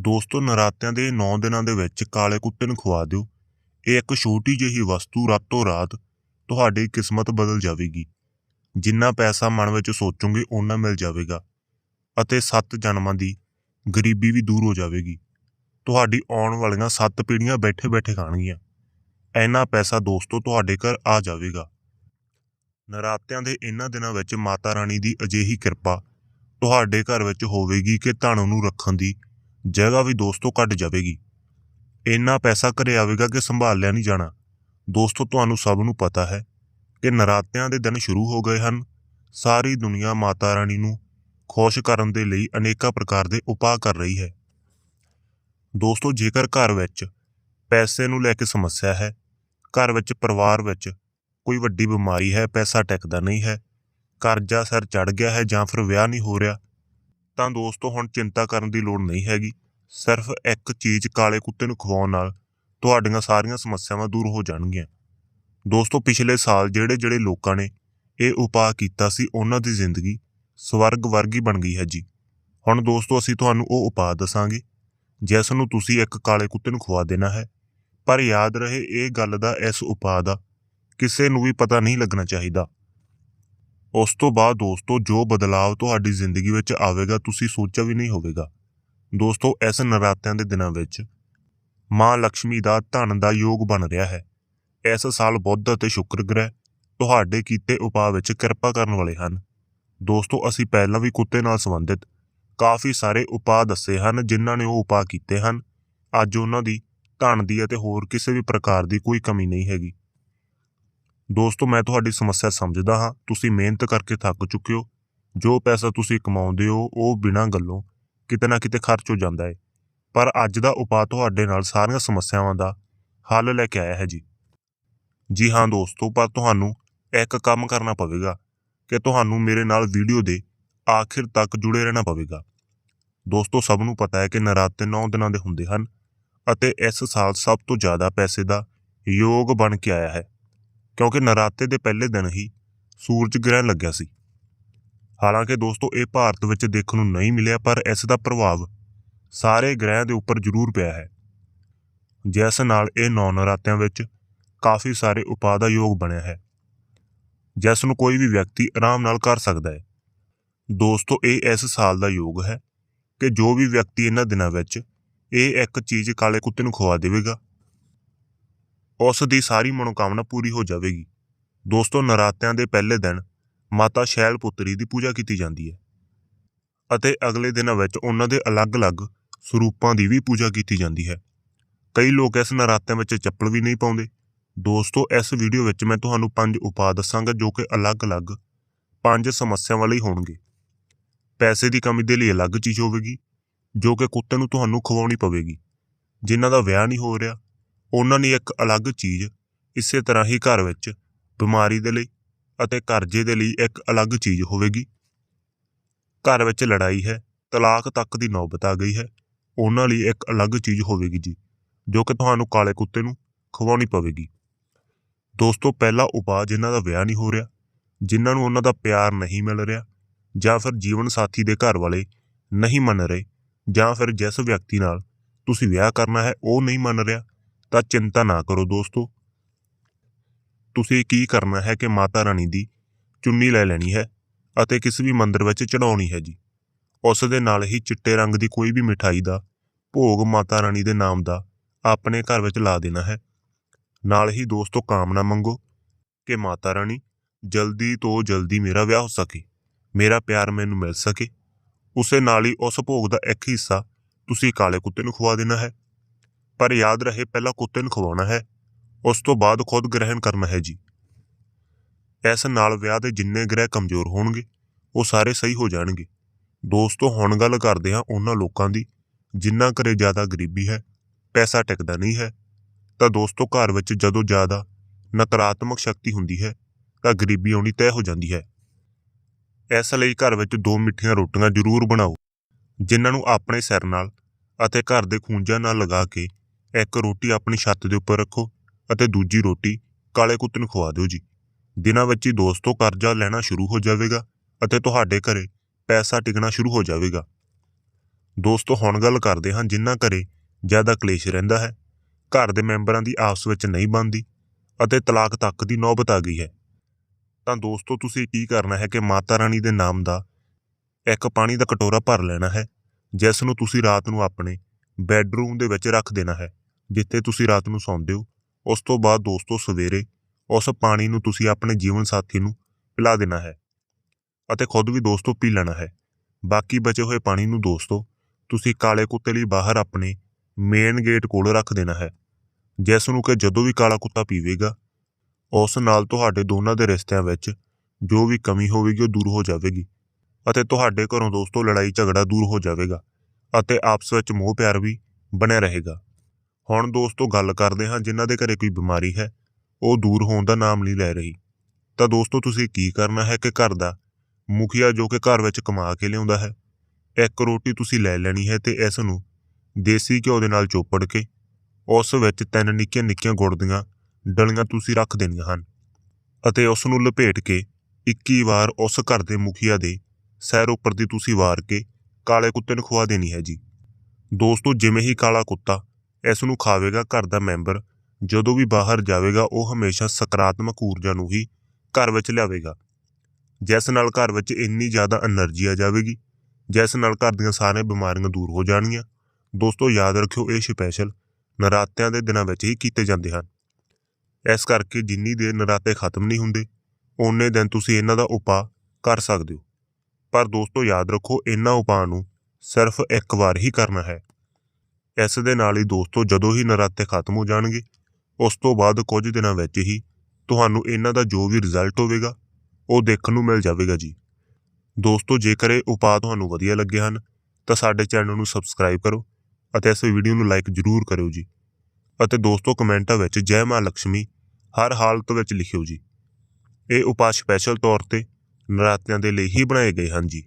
ਦੋਸਤੋ, ਨਰਾਤਿਆਂ ਦੇ 9 ਦਿਨਾਂ ਦੇ ਵਿੱਚ ਕਾਲੇ ਕੁੱਤੇ ਨੂੰ ਖਵਾ ਦਿਓ। ਇਹ ਇੱਕ ਛੋਟੀ ਜਿਹੀ ਵਸਤੂ ਰਾਤੋਂ ਰਾਤ ਤੁਹਾਡੀ ਕਿਸਮਤ ਬਦਲ ਜਾਵੇਗੀ। ਜਿੰਨਾ ਪੈਸਾ ਮਨ ਵਿੱਚ ਸੋਚੋਗੇ, ਓਨਾ ਮਿਲ ਜਾਵੇਗਾ ਅਤੇ ਸੱਤ ਜਨਮਾਂ ਦੀ ਗਰੀਬੀ ਵੀ ਦੂਰ ਹੋ ਜਾਵੇਗੀ। ਤੁਹਾਡੀ ਆਉਣ ਵਾਲੀਆਂ ਸੱਤ ਪੀੜ੍ਹੀਆਂ ਬੈਠੇ ਬੈਠੇ ਖਾਣਗੀਆਂ। ਇੰਨਾ ਪੈਸਾ ਦੋਸਤੋ, ਤੁਹਾਡੇ ਘਰ ਆ ਜਾਵੇਗਾ। ਨਰਾਤਿਆਂ ਦੇ ਇਹਨਾਂ ਦਿਨਾਂ ਵਿੱਚ ਮਾਤਾ ਰਾਣੀ ਦੀ ਅਜਿਹੀ ਕਿਰਪਾ ਤੁਹਾਡੇ ਘਰ ਵਿੱਚ ਹੋਵੇਗੀ ਕਿ ਧਨ ਨੂੰ ਰੱਖਣ ਦੀ ਜਗ੍ਹਾ ਵੀ ਦੋਸਤੋ ਘਟ ਜਾਵੇਗੀ। ਇੰਨਾ ਪੈਸਾ ਘਰੇ ਆਵੇਗਾ ਕਿ ਸੰਭਾਲਿਆ ਨਹੀਂ ਜਾਣਾ। ਦੋਸਤੋ, ਤੁਹਾਨੂੰ ਸਭ ਨੂੰ ਪਤਾ ਹੈ ਕਿ ਨਰਾਤਿਆਂ ਦੇ ਦਿਨ ਸ਼ੁਰੂ ਹੋ ਗਏ ਹਨ। ਸਾਰੀ ਦੁਨੀਆ ਮਾਤਾ ਰਾਣੀ ਨੂੰ ਖੁਸ਼ ਕਰਨ ਦੇ ਲਈ ਅਨੇਕਾਂ ਪ੍ਰਕਾਰ ਦੇ ਉਪਾਅ ਕਰ ਰਹੀ ਹੈ। ਦੋਸਤੋ, ਜੇਕਰ ਘਰ ਵਿੱਚ ਪੈਸੇ ਨੂੰ ਲੈ ਕੇ ਸਮੱਸਿਆ ਹੈ, ਘਰ ਵਿੱਚ ਪਰਿਵਾਰ ਵਿੱਚ ਕੋਈ ਵੱਡੀ ਬਿਮਾਰੀ ਹੈ, ਪੈਸਾ ਟਿਕਦਾ ਨਹੀਂ ਹੈ, ਕਰਜ਼ਾ ਸਿਰ ਚੜ ਗਿਆ ਹੈ ਜਾਂ ਫਿਰ ਵਿਆਹ ਨਹੀਂ ਹੋ ਰਿਹਾ ਤਾਂ ਦੋਸਤੋ, ਹੁਣ ਚਿੰਤਾ ਕਰਨ ਦੀ ਲੋੜ ਨਹੀਂ ਹੈਗੀ। ਸਿਰਫ ਇੱਕ ਚੀਜ਼ ਕਾਲੇ ਕੁੱਤੇ ਨੂੰ ਖਵਾਉਣ ਨਾਲ ਤੁਹਾਡੀਆਂ ਸਾਰੀਆਂ ਸਮੱਸਿਆਵਾਂ ਦੂਰ ਹੋ ਜਾਣਗੀਆਂ। ਦੋਸਤੋ, ਪਿਛਲੇ ਸਾਲ ਜਿਹੜੇ ਜਿਹੜੇ ਲੋਕਾਂ ਨੇ ਇਹ ਉਪਾਅ ਕੀਤਾ ਸੀ, ਉਹਨਾਂ ਦੀ ਜ਼ਿੰਦਗੀ ਸਵਰਗ ਵਰਗੀ ਬਣ ਗਈ ਹੈ ਜੀ। ਹੁਣ ਦੋਸਤੋ, ਅਸੀਂ ਤੁਹਾਨੂੰ ਉਹ ਉਪਾਅ ਦੱਸਾਂਗੇ, ਜਿਸ ਨੂੰ ਤੁਸੀਂ ਇੱਕ ਕਾਲੇ ਕੁੱਤੇ ਨੂੰ ਖਵਾ ਦੇਣਾ ਹੈ। ਪਰ ਯਾਦ ਰਹੇ, ਇਹ ਗੱਲ ਦਾ, ਇਸ ਉਪਾਅ ਦਾ ਕਿਸੇ ਨੂੰ ਵੀ ਪਤਾ ਨਹੀਂ ਲੱਗਣਾ ਚਾਹੀਦਾ। ਉਸ ਤੋਂ ਬਾਅਦ ਦੋਸਤੋ, ਜੋ ਬਦਲਾਅ ਤੁਹਾਡੀ ਜ਼ਿੰਦਗੀ ਵਿੱਚ ਆਵੇਗਾ, ਤੁਸੀਂ ਸੋਚਿਆ ਵੀ ਨਹੀਂ ਹੋਵੇਗਾ। ਦੋਸਤੋ, ਇਸ ਨਰਾਤਿਆਂ ਦੇ ਦਿਨਾਂ ਵਿੱਚ ਮਾਂ ਲక్ష్ਮੀ ਦਾ ਧਨ ਦਾ ਯੋਗ ਬਣ ਰਿਹਾ ਹੈ। ਇਸ ਸਾਲ ਬੁੱਧ ਅਤੇ ਸ਼ੁੱਕਰ ਗ੍ਰਹਿ ਤੁਹਾਡੇ ਕੀਤੇ ਉਪਾਅ ਵਿੱਚ ਕਿਰਪਾ ਕਰਨ ਵਾਲੇ ਹਨ। ਦੋਸਤੋ, ਅਸੀਂ ਪਹਿਲਾਂ ਵੀ ਕੁੱਤੇ ਨਾਲ ਸੰਬੰਧਿਤ ਕਾਫੀ ਸਾਰੇ ਉਪਾਅ ਦੱਸੇ ਹਨ, ਜਿਨ੍ਹਾਂ ਨੇ ਉਹ ਉਪਾਅ ਕੀਤੇ ਹਨ। ਅੱਜ ਉਹਨਾਂ ਦੀ ਧਨ ਦੀ ਅਤੇ ਹੋਰ ਕਿਸੇ ਵੀ ਪ੍ਰਕਾਰ ਦੀ ਕੋਈ ਕਮੀ ਨਹੀਂ ਹੈਗੀ। ਦੋਸਤੋ, ਮੈਂ ਤੁਹਾਡੀ ਸਮੱਸਿਆ ਸਮਝਦਾ ਹਾਂ। ਤੁਸੀਂ ਮਿਹਨਤ ਕਰਕੇ ਥੱਕ ਚੁੱਕੇ ਹੋ। ਜੋ ਪੈਸਾ ਤੁਸੀਂ ਕਮਾਉਂਦੇ ਹੋ, ਉਹ ਬਿਨਾਂ ਗੱਲੋਂ ਕਿਤੇ ਨਾ ਕਿਤੇ ਖਰਚ ਹੋ ਜਾਂਦਾ ਹੈ ਪਰ ਅੱਜ ਦਾ ਉਪਾਅ ਤੁਹਾਡੇ ਨਾਲ ਸਾਰੀਆਂ ਸਮੱਸਿਆਵਾਂ ਦਾ ਹੱਲ ਲੈ ਕੇ ਆਇਆ ਹੈ ਜੀ। ਜੀ ਹਾਂ ਦੋਸਤੋ, ਪਰ ਤੁਹਾਨੂੰ ਇੱਕ ਕੰਮ ਕਰਨਾ ਪਵੇਗਾ ਕਿ ਤੁਹਾਨੂੰ ਮੇਰੇ ਨਾਲ ਵੀਡੀਓ ਦੇ ਆਖਿਰ ਤੱਕ ਜੁੜੇ ਰਹਿਣਾ ਪਵੇਗਾ। ਦੋਸਤੋ, ਸਭ ਨੂੰ ਪਤਾ ਹੈ ਕਿ ਨਰਾਤੇ 9 ਦਿਨਾਂ ਦੇ ਹੁੰਦੇ ਹਨ ਅਤੇ ਇਸ ਸਾਲ ਸਭ ਤੋਂ ਜ਼ਿਆਦਾ ਪੈਸੇ ਦਾ ਯੋਗ ਬਣ ਕੇ ਆਇਆ ਹੈ। ਕਿਉਂਕਿ ਨਰਾਤੇ ਦੇ ਪਹਿਲੇ ਦਿਨ ਹੀ ਸੂਰਜ ਗ੍ਰਹਿਣ ਲੱਗਿਆ ਸੀ। ਹਾਲਾਂਕਿ ਦੋਸਤੋ, ਇਹ ਭਾਰਤ ਵਿੱਚ ਦੇਖਣ ਨੂੰ ਨਹੀਂ ਮਿਲਿਆ, ਪਰ ਇਸ ਦਾ ਪ੍ਰਭਾਵ ਸਾਰੇ ਗ੍ਰਹਿਆਂ ਦੇ ਉੱਪਰ ਜ਼ਰੂਰ ਪਿਆ ਹੈ। ਜਿਸ ਨਾਲ ਇਹ ਨੌ ਨਰਾਤਿਆਂ ਵਿੱਚ ਕਾਫੀ ਸਾਰੇ ਉਪਾਅ ਦਾ ਯੋਗ ਬਣਿਆ ਹੈ। ਜਿਸ ਨੂੰ ਕੋਈ ਵੀ ਵਿਅਕਤੀ ਆਰਾਮ ਨਾਲ ਕਰ ਸਕਦਾ ਹੈ। ਦੋਸਤੋ, ਇਹ ਇਸ ਸਾਲ ਦਾ ਯੋਗ ਹੈ ਕਿ ਜੋ ਵੀ ਵਿਅਕਤੀ ਇਹਨਾਂ ਦਿਨਾਂ ਵਿੱਚ ਇਹ ਇੱਕ ਚੀਜ਼ ਕਾਲੇ ਕੁੱਤੇ ਨੂੰ ਖਵਾ ਦੇਵੇਗਾ ਉਸ ਦੀ ਸਾਰੀ ਮਨੋਕਾਮਨਾ ਪੂਰੀ ਹੋ ਜਾਵੇਗੀ। ਦੋਸਤੋ, ਨਰਾਤਿਆਂ ਦੇ ਪਹਿਲੇ ਦਿਨ ਮਾਤਾ ਸ਼ੈਲ ਪੁੱਤਰੀ ਦੀ ਪੂਜਾ ਕੀਤੀ ਜਾਂਦੀ ਹੈ ਅਤੇ ਅਗਲੇ ਦਿਨਾਂ ਵਿੱਚ ਉਹਨਾਂ ਦੇ ਅਲੱਗ-ਅਲੱਗ ਸਰੂਪਾਂ ਦੀ ਵੀ ਪੂਜਾ ਕੀਤੀ ਜਾਂਦੀ ਹੈ। ਕਈ ਲੋਕ ਇਸ ਨਰਾਤਿਆਂ ਵਿੱਚ ਚੱਪਲ ਵੀ ਨਹੀਂ ਪਾਉਂਦੇ। ਦੋਸਤੋ, ਇਸ ਵੀਡੀਓ ਵਿੱਚ ਮੈਂ ਤੁਹਾਨੂੰ ਪੰਜ ਉਪਾਅ ਦੱਸਾਂਗਾ ਜੋ ਕਿ ਅਲੱਗ-ਅਲੱਗ ਪੰਜ ਸਮੱਸਿਆਵਾਂ ਲਈ ਹੋਣਗੇ। ਪੈਸੇ ਦੀ ਕਮੀ ਦੇ ਲਈ ਅਲੱਗ ਚੀਜ਼ ਹੋਵੇਗੀ, ਜੋ ਕਿ ਕੁੱਤੇ ਨੂੰ ਤੁਹਾਨੂੰ ਖਵਾਉਣੀ ਪਵੇਗੀ। ਜਿਨ੍ਹਾਂ ਦਾ ਵਿਆਹ ਨਹੀਂ ਹੋ ਰਿਹਾ ਉਹਨਾਂ ਨੇ ਇੱਕ ਅਲੱਗ ਚੀਜ਼ ਇਸੇ ਤਰ੍ਹਾਂ ਹੀ ਘਰ ਵਿੱਚ, ਬਿਮਾਰੀ ਦੇ ਲਈ ਅਤੇ ਕਰਜ਼ੇ ਦੇ ਲਈ ਇੱਕ ਅਲੱਗ ਚੀਜ਼ ਹੋਵੇਗੀ। ਘਰ ਵਿੱਚ ਲੜਾਈ ਹੈ, ਤਲਾਕ ਤੱਕ ਦੀ ਨੌਬਤ ਆ ਗਈ ਹੈ। ਉਹਨਾਂ ਲਈ ਇੱਕ ਅਲੱਗ ਚੀਜ਼ ਹੋਵੇਗੀ ਜੀ, ਜੋ ਕਿ ਤੁਹਾਨੂੰ ਕਾਲੇ ਕੁੱਤੇ ਨੂੰ ਖਵਾਉਣੀ ਪਵੇਗੀ। ਦੋਸਤੋ, ਪਹਿਲਾ ਉਪਾਅ ਜਿਨ੍ਹਾਂ ਦਾ ਵਿਆਹ ਨਹੀਂ ਹੋ ਰਿਹਾ, ਜਿਨ੍ਹਾਂ ਨੂੰ ਉਹਨਾਂ ਦਾ ਪਿਆਰ ਨਹੀਂ ਮਿਲ ਰਿਹਾ, ਜਾਂ ਫਿਰ ਜੀਵਨ ਸਾਥੀ ਦੇ ਘਰ ਵਾਲੇ ਨਹੀਂ ਮੰਨ ਰਹੇ, ਜਾਂ ਫਿਰ ਜਿਸ ਵਿਅਕਤੀ ਨਾਲ ਤੁਸੀਂ ਵਿਆਹ ਕਰਨਾ ਹੈ, ਉਹ ਨਹੀਂ ਮੰਨ ਰਿਹਾ ਤਾਂ ਚਿੰਤਾ ਨਾ ਕਰੋ ਦੋਸਤੋ। ਤੁਸੀਂ ਕੀ ਕਰਨਾ ਹੈ ਕਿ ਮਾਤਾ ਰਾਣੀ ਦੀ ਚੁੰਨੀ ਲੈ ਲੈਣੀ ਹੈ ਅਤੇ ਕਿਸੇ ਵੀ ਮੰਦਰ ਵਿੱਚ ਚੜਾਉਣੀ ਹੈ ਜੀ। ਉਸ ਦੇ ਨਾਲ ਹੀ ਚਿੱਟੇ ਰੰਗ ਦੀ ਕੋਈ ਵੀ ਮਿਠਾਈ ਦਾ ਭੋਗ ਮਾਤਾ ਰਾਣੀ ਦੇ ਨਾਮ ਦਾ ਆਪਣੇ ਘਰ ਵਿੱਚ ਲਾ ਦੇਣਾ ਹੈ। ਨਾਲ ਹੀ ਦੋਸਤੋ ਕਾਮਨਾ ਮੰਗੋ ਕਿ ਮਾਤਾ ਰਾਣੀ ਜਲਦੀ ਤੋਂ ਜਲਦੀ ਮੇਰਾ ਵਿਆਹ ਹੋ ਸਕੇ, ਮੇਰਾ ਪਿਆਰ ਮੈਨੂੰ ਮਿਲ ਸਕੇ। ਉਸੇ ਨਾਲ ਹੀ ਉਸ ਭੋਗ ਦਾ ਇੱਕ ਹਿੱਸਾ ਤੁਸੀਂ ਕਾਲੇ ਕੁੱਤੇ ਨੂੰ ਖਵਾ ਦੇਣਾ ਹੈ। ਪਰ ਯਾਦ ਰਹੇ ਪਹਿਲਾਂ ਕੁੱਤੇ ਨੂੰ ਖਵਾਉਣਾ ਹੈ, ਉਸ ਤੋਂ ਬਾਅਦ ਖੁਦ ਗ੍ਰਹਿਣ ਕਰਨਾ ਹੈ ਜੀ। ਇਸ ਨਾਲ ਵਿਆਹ ਦੇ ਜਿੰਨੇ ਗ੍ਰਹਿ ਕਮਜ਼ੋਰ ਹੋਣਗੇ, ਉਹ ਸਾਰੇ ਸਹੀ ਹੋ ਜਾਣਗੇ। ਦੋਸਤੋ, ਹੁਣ ਗੱਲ ਕਰਦੇ ਹਾਂ ਉਹਨਾਂ ਲੋਕਾਂ ਦੀ, ਜਿਨ੍ਹਾਂ ਘਰੇ ਜ਼ਿਆਦਾ ਗਰੀਬੀ ਹੈ, ਪੈਸਾ ਟਿਕਦਾ ਨਹੀਂ ਹੈ। ਤਾਂ ਦੋਸਤੋ, ਘਰ ਵਿੱਚ ਜਦੋਂ ਜ਼ਿਆਦਾ ਨਕਾਰਾਤਮਕ ਸ਼ਕਤੀ ਹੁੰਦੀ ਹੈ, ਤਾਂ ਗਰੀਬੀ ਆਉਣੀ ਤੈਅ ਹੋ ਜਾਂਦੀ ਹੈ। ਇਸ ਲਈ ਘਰ ਵਿੱਚ ਦੋ ਮਿੱਠੀਆਂ ਰੋਟੀਆਂ ਜ਼ਰੂਰ ਬਣਾਓ, ਜਿਨ੍ਹਾਂ ਨੂੰ ਆਪਣੇ ਸਿਰ ਨਾਲ ਅਤੇ ਘਰ ਦੇ ਖੂੰਜਾਂ ਨਾਲ ਲਗਾ ਕੇ ਇੱਕ ਰੋਟੀ ਆਪਣੀ ਛੱਤ ਦੇ ਉੱਪਰ ਰੱਖੋ ਅਤੇ ਦੂਜੀ ਰੋਟੀ ਕਾਲੇ ਕੁੱਤੇ ਨੂੰ ਖਵਾ ਦਿਓ ਜੀ। ਦਿਨਾਂ ਵਿੱਚ ਹੀ ਦੋਸਤੋ ਕਰਜ਼ਾ ਲੈਣਾ ਸ਼ੁਰੂ ਹੋ ਜਾਵੇਗਾ ਅਤੇ ਤੁਹਾਡੇ ਘਰੇ ਪੈਸਾ ਟਿਕਣਾ ਸ਼ੁਰੂ ਹੋ ਜਾਵੇਗਾ। ਦੋਸਤੋ ਹੁਣ ਗੱਲ ਕਰਦੇ ਹਾਂ ਜਿਨ੍ਹਾਂ ਘਰੇ ਜ਼ਿਆਦਾ ਕਲੇਸ਼ ਰਹਿੰਦਾ ਹੈ। ਘਰ ਦੇ ਮੈਂਬਰਾਂ ਦੀ ਆਪਸ ਵਿੱਚ ਨਹੀਂ ਬਣਦੀ ਅਤੇ ਤਲਾਕ ਤੱਕ ਦੀ ਨੌਬਤ ਆ ਗਈ ਹੈ। ਤਾਂ ਦੋਸਤੋ ਤੁਸੀਂ ਕੀ ਕਰਨਾ ਹੈ ਕਿ ਮਾਤਾ ਰਾਣੀ ਦੇ ਨਾਮ ਦਾ ਇੱਕ ਪਾਣੀ ਦਾ ਕਟੋਰਾ ਭਰ ਲੈਣਾ ਹੈ, ਜਿਸ ਨੂੰ ਤੁਸੀਂ ਰਾਤ ਨੂੰ ਆਪਣੇ ਬੈੱਡਰੂਮ ਦੇ ਵਿੱਚ ਰੱਖ ਦੇਣਾ ਹੈ। ਜਿੱਥੇ ਤੁਸੀਂ ਰਾਤ ਨੂੰ ਸੌਂਦੇ ਹੋ, ਉਸ ਤੋਂ ਬਾਅਦ ਦੋਸਤੋ ਸਵੇਰੇ ਉਸ ਪਾਣੀ ਨੂੰ ਤੁਸੀਂ ਆਪਣੇ ਜੀਵਨ ਸਾਥੀ ਨੂੰ ਪਿਲਾ ਦੇਣਾ ਹੈ ਅਤੇ ਖੁਦ ਵੀ ਦੋਸਤੋ ਪੀ ਲੈਣਾ ਹੈ। ਬਾਕੀ ਬਚੇ ਹੋਏ ਪਾਣੀ ਨੂੰ ਦੋਸਤੋ, ਤੁਸੀਂ ਕਾਲੇ ਕੁੱਤੇ ਲਈ ਬਾਹਰ ਆਪਣੇ ਮੇਨ ਗੇਟ ਕੋਲ ਰੱਖ ਦੇਣਾ ਹੈ। ਜਿਸ ਨੂੰ ਕਿ ਜਦੋਂ ਵੀ ਕਾਲਾ ਕੁੱਤਾ ਪੀਵੇਗਾ, ਉਸ ਨਾਲ ਤੁਹਾਡੇ ਦੋਨਾਂ ਦੇ ਰਿਸ਼ਤਿਆਂ ਵਿੱਚ ਜੋ ਵੀ ਕਮੀ ਹੋਵੇਗੀ ਉਹ ਦੂਰ ਹੋ ਜਾਵੇਗੀ ਅਤੇ ਤੁਹਾਡੇ ਘਰੋਂ ਦੋਸਤੋ ਲੜਾਈ ਝਗੜਾ ਦੂਰ ਹੋ ਜਾਵੇਗਾ ਅਤੇ ਆਪਸ ਵਿੱਚ ਮੋਹ ਪਿਆਰ ਵੀ ਬਣਿਆ ਰਹੇਗਾ। ਹੁਣ ਦੋਸਤੋ ਗੱਲ ਕਰਦੇ ਹਾਂ ਜਿਨ੍ਹਾਂ ਦੇ ਘਰੇ ਕੋਈ ਬਿਮਾਰੀ ਹੈ, ਉਹ ਦੂਰ ਹੋਣ ਦਾ ਨਾਮ ਨਹੀਂ ਲੈ ਰਹੀ। ਤਾਂ ਦੋਸਤੋ ਤੁਸੀਂ ਕੀ ਕਰਨਾ ਹੈ ਕਿ ਘਰ ਦਾ ਮੁਖੀਆ ਜੋ ਕਿ ਘਰ ਵਿੱਚ ਕਮਾ ਕੇ ਲਿਆਉਂਦਾ ਹੈ, ਇੱਕ ਰੋਟੀ ਤੁਸੀਂ ਲੈ ਲੈਣੀ ਹੈ ਤੇ ਇਸ ਨੂੰ ਦੇਸੀ ਘਿਓ ਦੇ ਨਾਲ ਚੋਪੜ ਕੇ ਉਸ ਵਿੱਚ ਤਿੰਨ ਨਿੱਕੀਆਂ ਨਿੱਕੀਆਂ ਗੁੜ ਦੀਆਂ ਡਲੀਆਂ ਤੁਸੀਂ ਰੱਖ ਦੇਣੀਆਂ ਹਨ ਅਤੇ ਉਸ ਨੂੰ ਲਪੇਟ ਕੇ 21 ਵਾਰ ਉਸ ਘਰ ਦੇ ਮੁਖੀਆ ਦੇ ਸੈਰ ਉੱਪਰ ਦੀ ਤੁਸੀਂ ਵਾਰ ਕੇ ਕਾਲੇ ਕੁੱਤੇ ਨੂੰ ਖਵਾ ਦੇਣੀ ਹੈ ਜੀ। ਦੋਸਤੋ ਜਿਵੇਂ ਹੀ ਕਾਲਾ ਕੁੱਤਾ ਇਸ ਨੂੰ ਖਾਵੇਗਾ ਘਰ ਦਾ ਮੈਂਬਰ। ਜਦੋਂ ਵੀ ਬਾਹਰ ਜਾਵੇਗਾ, ਉਹ ਹਮੇਸ਼ਾ ਸਕਾਰਾਤਮਕ ਊਰਜਾ ਨੂੰ ਹੀ ਘਰ ਵਿੱਚ ਲਿਆਵੇਗਾ। ਜਿਸ ਨਾਲ ਘਰ ਵਿੱਚ ਇੰਨੀ ਜ਼ਿਆਦਾ એનર્ਜੀ ਆ ਜਾਵੇਗੀ, ਜਿਸ ਨਾਲ ਘਰ ਦੀਆਂ ਸਾਰੀਆਂ ਬਿਮਾਰੀਆਂ ਦੂਰ ਹੋ ਜਾਣਗੀਆਂ। ਦੋਸਤੋ, ਯਾਦ ਰੱਖਿਓ, ਇਹ ਸਪੈਸ਼ਲ ਨਰਾਤਿਆਂ ਦੇ ਦਿਨਾਂ ਵਿੱਚ ਹੀ ਕੀਤੇ ਜਾਂਦੇ ਹਨ। ਇਸ ਕਰਕੇ ਜਿੰਨੀ ਦੇਰ ਨਰਾਤੇ ਖਤਮ ਨਹੀਂ ਹੁੰਦੇ, ਓਨੇ ਦਿਨ ਤੁਸੀਂ ਇਹਨਾਂ ਦਾ ਉਪਾਅ ਕਰ ਸਕਦੇ ਹੋ। ਪਰ ਦੋਸਤੋ, ਯਾਦ ਰੱਖੋ, ਇਹਨਾਂ ਉਪਾਅ ਨੂੰ ਸਿਰਫ ਇੱਕ ਵਾਰ ਹੀ ਕਰਨਾ ਹੈ। ਇਸ ਦੇ ਨਾਲ ਹੀ ਦੋਸਤੋ ਜਦੋਂ ਹੀ ਨਰਾਤੇ ਖਤਮ ਹੋ ਜਾਣਗੇ, ਉਸ ਤੋਂ ਬਾਅਦ ਕੁਝ ਦਿਨਾਂ ਵਿੱਚ ਹੀ ਤੁਹਾਨੂੰ ਇਹਨਾਂ ਦਾ ਜੋ ਵੀ ਰਿਜ਼ਲਟ ਹੋਵੇਗਾ, ਉਹ ਦੇਖਣ ਨੂੰ ਮਿਲ ਜਾਵੇਗਾ ਜੀ। ਦੋਸਤੋ ਜੇਕਰ ਇਹ ਉਪਾਅ ਤੁਹਾਨੂੰ ਵਧੀਆ ਲੱਗੇ ਹਨ, ਤਾਂ ਸਾਡੇ ਚੈਨਲ ਨੂੰ ਸਬਸਕ੍ਰਾਈਬ ਕਰੋ ਅਤੇ ਇਸ ਵੀਡੀਓ ਨੂੰ ਲਾਈਕ ਜ਼ਰੂਰ ਕਰਿਓ ਜੀ। ਅਤੇ ਦੋਸਤੋ ਕਮੈਂਟਾਂ ਵਿੱਚ ਜੈ ਮਾਂ ਲక్ష్ਮੀ ਹਰ ਹਾਲਤ ਵਿੱਚ ਲਿਖਿਓ ਜੀ। ਇਹ ਉਪਾਅ ਸਪੈਸ਼ਲ ਤੌਰ ਤੇ ਨਰਾਤਿਆਂ ਦੇ ਲਈ ਹੀ ਬਣਾਏ ਗਏ ਹਨ ਜੀ।